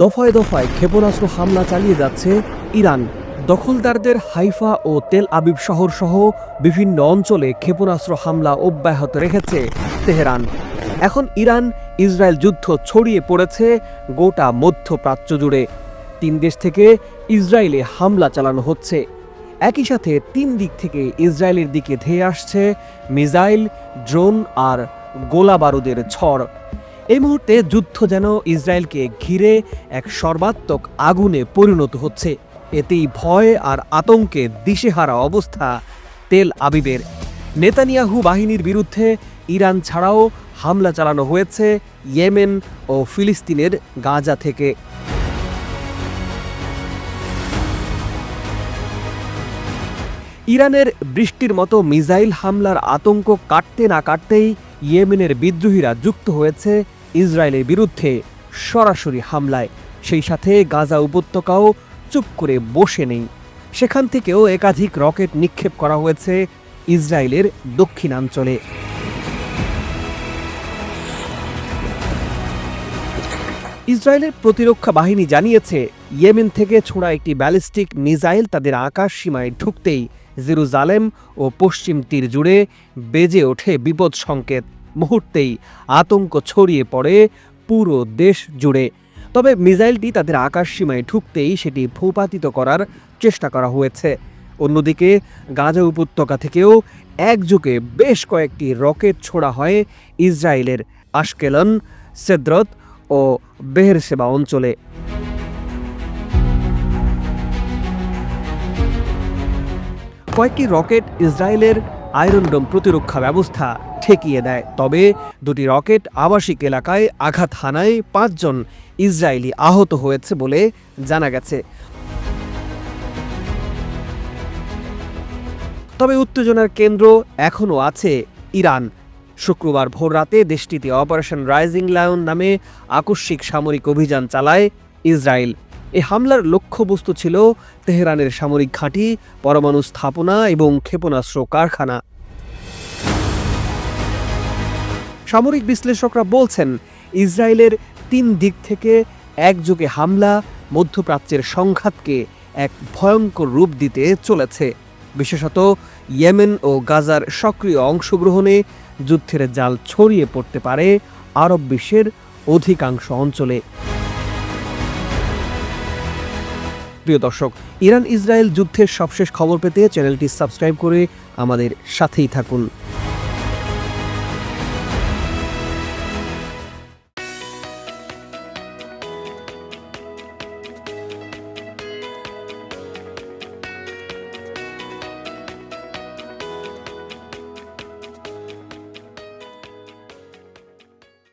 দফায় দফায় ক্ষেপণাস্ত্র হামলা চালিয়ে যাচ্ছে ইরান। দখলদারদের হাইফা ও তেল আবিব শহর সহ বিভিন্ন অঞ্চলে ক্ষেপণাস্ত্র হামলা অব্যাহত রেখেছে তেহরান। এখন ইরান ইসরায়েল যুদ্ধ ছড়িয়ে পড়েছে গোটা মধ্যপ্রাচ্য জুড়ে। তিন দেশ থেকে ইসরায়েলে হামলা চালানো হচ্ছে। একই সাথে তিন দিক থেকে ইসরায়েলের দিকে ধেয়ে আসছে মিসাইল, ড্রোন আর গোলা বারুদের ঝড়। এই মুহূর্তে যুদ্ধ যেন ইসরায়েলকে ঘিরে এক সর্বাত্মক আগুনে পরিণত হচ্ছে। এতেই ভয় আর আতঙ্কে দিশেহারা অবস্থা তেল আবিবের। নেতানিয়াহু বাহিনীর বিরুদ্ধে ইরান ছাড়াও হামলা চালানো হয়েছে ইয়েমেন ও ফিলিস্তিনের গাজা থেকে। ইরানের বৃষ্টির মতো মিসাইল হামলার আতঙ্ক কাটতে না কাটতেই ইয়েমেনের বিদ্রোহীরা যুক্ত হয়েছে ইসরায়েলের বিরুদ্ধে সরাসরি হামলায়। সেই সাথে গাজা উপত্যকাও চুপ করে বসে নেই। সেখান থেকেও একাধিক রকেট নিক্ষেপ করা হয়েছে ইসরায়েলের দক্ষিণাঞ্চলে। ইসরায়েলের প্রতিরক্ষা বাহিনী জানিয়েছে, ইয়েমেন থেকে ছোড়া একটি ব্যালিস্টিক মিসাইল তাদের আকাশ সীমায় ঢুকতেই জেরুজালেম ও পশ্চিম তীর জুড়ে বেজে ওঠে বিপদ সংকেত মুহূর্তেই আতঙ্ক ছড়িয়ে পড়ে পুরো দেশ জুড়ে। তবে মিসাইলটি তাদের আকাশ সীমায় ঢুকতেই সেটি ভূপাতিত করার চেষ্টা করা হয়েছে। অন্যদিকে গাজা উপত্যকা থেকেও একযোগে বেশ কয়েকটি রকেট ছোড়া হয় ইসরায়েলের আশকেলন, সেদ্রত ও বেহেরসেবা অঞ্চলে। কয়েকটি রকেট ইসরায়েলের আয়রনডোম প্রতিরক্ষা ব্যবস্থা ঠেকিয়ে দেয়। তবে দুটি রকেট আবাসিক এলাকায় আঘাত হানায় পাঁচজন ইসরায়েলি আহত হয়েছে বলে জানা গেছে। তবে উত্তেজনার কেন্দ্র এখনও আছে ইরান। শুক্রবার ভোররাতে দেশটিতে অপারেশন রাইজিং লায়ন নামে আকস্মিক সামরিক অভিযান চালায় ইসরায়েল। এ হামলার লক্ষ্যবস্তু ছিল তেহরানের সামরিক ঘাঁটি, পরমাণু স্থাপনা এবং ক্ষেপণাস্ত্র কারখানা। সামরিক বিশ্লেষকরা বলছেন, ইসরায়েলের তিন দিক থেকে একযোগে হামলা মধ্যপ্রাচ্যের সংঘাতকে এক ভয়ঙ্কর রূপ দিতে চলেছে। বিশেষত ইয়েমেন ও গাজার সক্রিয় অংশগ্রহণে যুদ্ধের জাল ছড়িয়ে পড়তে পারে আরব বিশ্বের অধিকাংশ অঞ্চলে। প্রিয় দর্শক ইরান ইসরায়েল যুদ্ধের সবশেষ খবর পেতে চ্যানেলটি সাবস্ক্রাইব করে আমাদের সাথেই থাকুন।